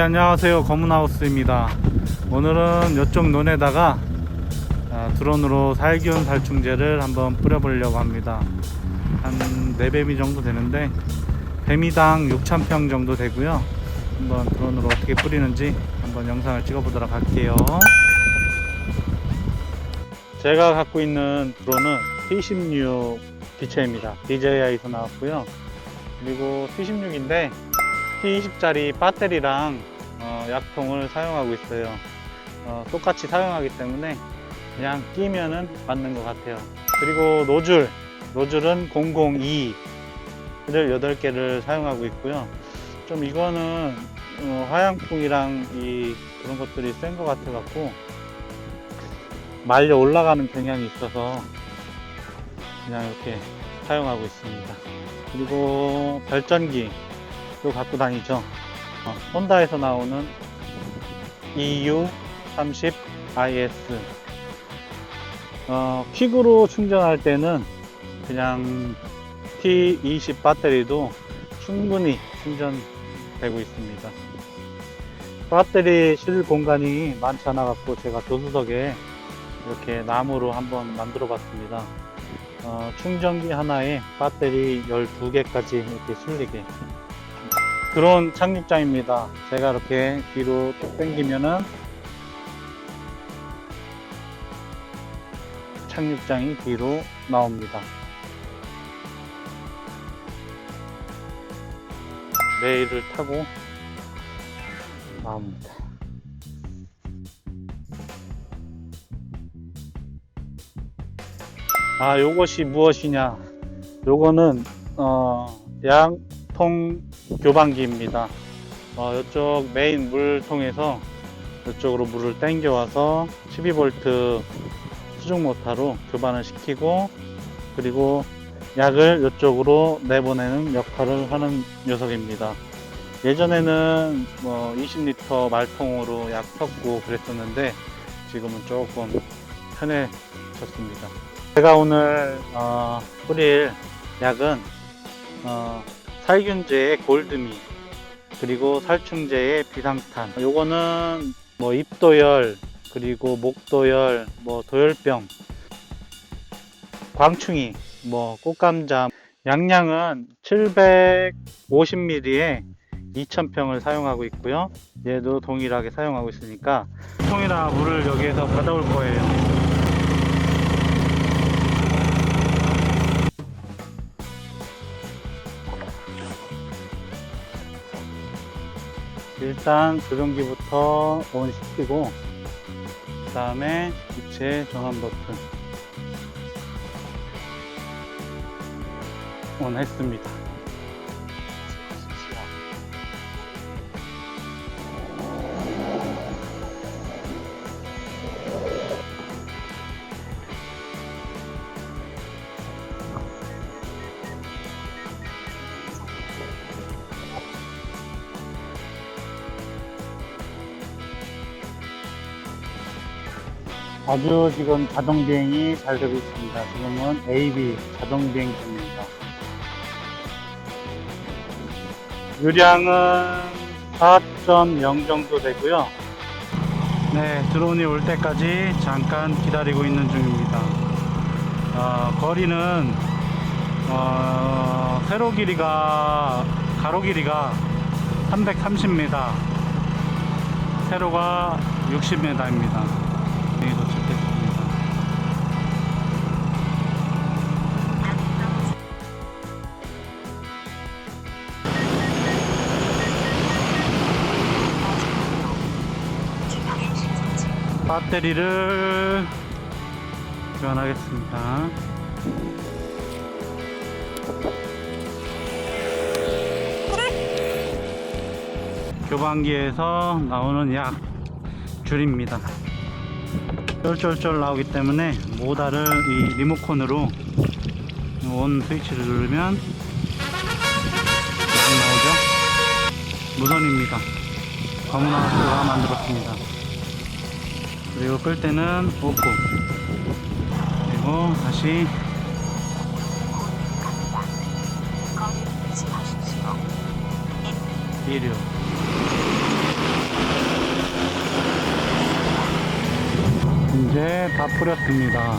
안녕하세요. 검은하우스입니다. 오늘은 이쪽 논에다가 아, 드론으로 살균 살충제를 한번 뿌려보려고 합니다. 한 4배미 정도 되는데 배미당 6,000평 정도 되고요. 한번 드론으로 어떻게 뿌리는지 한번 영상을 찍어 보도록 할게요. 제가 갖고 있는 드론은 T16 기체입니다. DJI에서 나왔고요. 그리고 T16인데 T20짜리 배터리랑 어, 약통을 사용하고 있어요. 어, 똑같이 사용하기 때문에 그냥 끼면은 맞는 것 같아요. 그리고 노즐, 노즐은 002를 8개를 사용하고 있고요. 좀 이거는 어, 화양풍이랑 이 그런 것들이 센 것 같아 갖고 말려 올라가는 경향이 있어서 그냥 이렇게 사용하고 있습니다. 그리고 발전기 또 갖고 다니죠. 어, 혼다에서 나오는 EU30IS. 어, 퀵으로 충전할 때는 그냥 T20 배터리도 충분히 충전되고 있습니다. 배터리 실 공간이 많지 않아 갖고 제가 조수석에 이렇게 나무로 한번 만들어 봤습니다. 어, 충전기 하나에 배터리 12개까지 이렇게 실리게 드론 착륙장입니다. 제가 이렇게 뒤로 쭉 당기면은 착륙장이 뒤로 나옵니다. 레일을 타고 나옵니다. 아, 요것이 무엇이냐? 요거는 어, 양 통 교반기입니다. 어, 이쪽 메인 물통에서 이쪽으로 물을 땡겨와서 12V 수중 모터로 교반을 시키고 그리고 약을 이쪽으로 내보내는 역할을 하는 녀석입니다. 예전에는 뭐 20리터 말통으로 약 섞고 그랬었는데 지금은 조금 편해졌습니다. 제가 오늘 어, 뿌릴 약은 어, 살균제의 골드미 그리고 살충제의 비상탄. 요거는 뭐 입도열 그리고 목도열 뭐 도열병 광충이 뭐 꽃감자. 양량은 750ml에 2000평을 사용하고 있고요. 얘도 동일하게 사용하고 있으니까 통이나 물을 여기에서 받아올 거예요 일단 조종기부터 온 시키고 그 다음에 입체 전원 버튼. 온 했습니다 아주 지금 자동 비행이 잘 되고 있습니다. 지금은 AB 자동 비행 중입니다. 유량은 4.0 정도 되고요. 네, 드론이 올 때까지 잠깐 기다리고 있는 중입니다. 어, 거리는 어, 세로 길이가 가로 길이가 330m, 세로가 60m입니다. 배터리를 교환하겠습니다. 교반기에서 나오는 약 줄입니다. 쫄쫄쫄 나오기 때문에 모다를 이 리모컨으로 온 스위치를 누르면 약 나오죠. 무선입니다. 검은 하우스가 만들었습니다. 그리고 끌 때는 오고. 그리고 다시. 이륙 이제 다 뿌렸습니다.